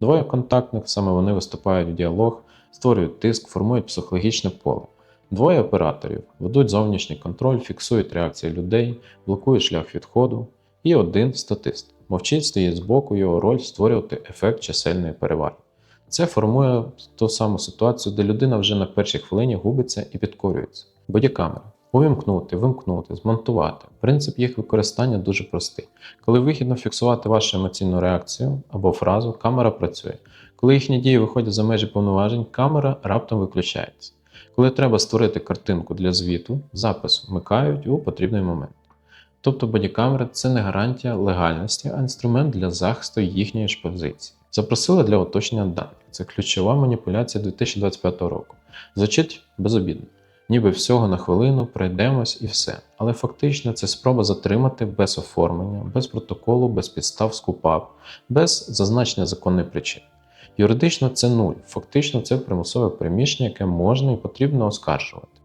Двоє контактних, саме вони виступають в діалог, створюють тиск, формують психологічне поле. Двоє операторів ведуть зовнішній контроль, фіксують реакції людей, блокують шлях відходу. І один статист. Мовчить стоїть збоку, його роль створювати ефект чисельної переваги. Це формує ту саму ситуацію, де людина вже на першій хвилині губиться і підкорюється. Бодікамера. Увімкнути, вимкнути, змонтувати. Принцип їх використання дуже простий. Коли вигідно фіксувати вашу емоційну реакцію або фразу, камера працює. Коли їхні дії виходять за межі повноважень, камера раптом виключається. Коли треба створити картинку для звіту, запис вмикають у потрібний момент. Тобто бодікамера це не гарантія легальності, а інструмент для захисту їхньої ж позиції. Запросили для уточнення даних. Це ключова маніпуляція 2025 року. Звучить безобідно. Ніби всього на хвилину пройдемось і все. Але фактично це спроба затримати без оформлення, без протоколу, без підстав скупав, без зазначення законної причини. Юридично це нуль, фактично це примусове приміщення, яке можна і потрібно оскаржувати.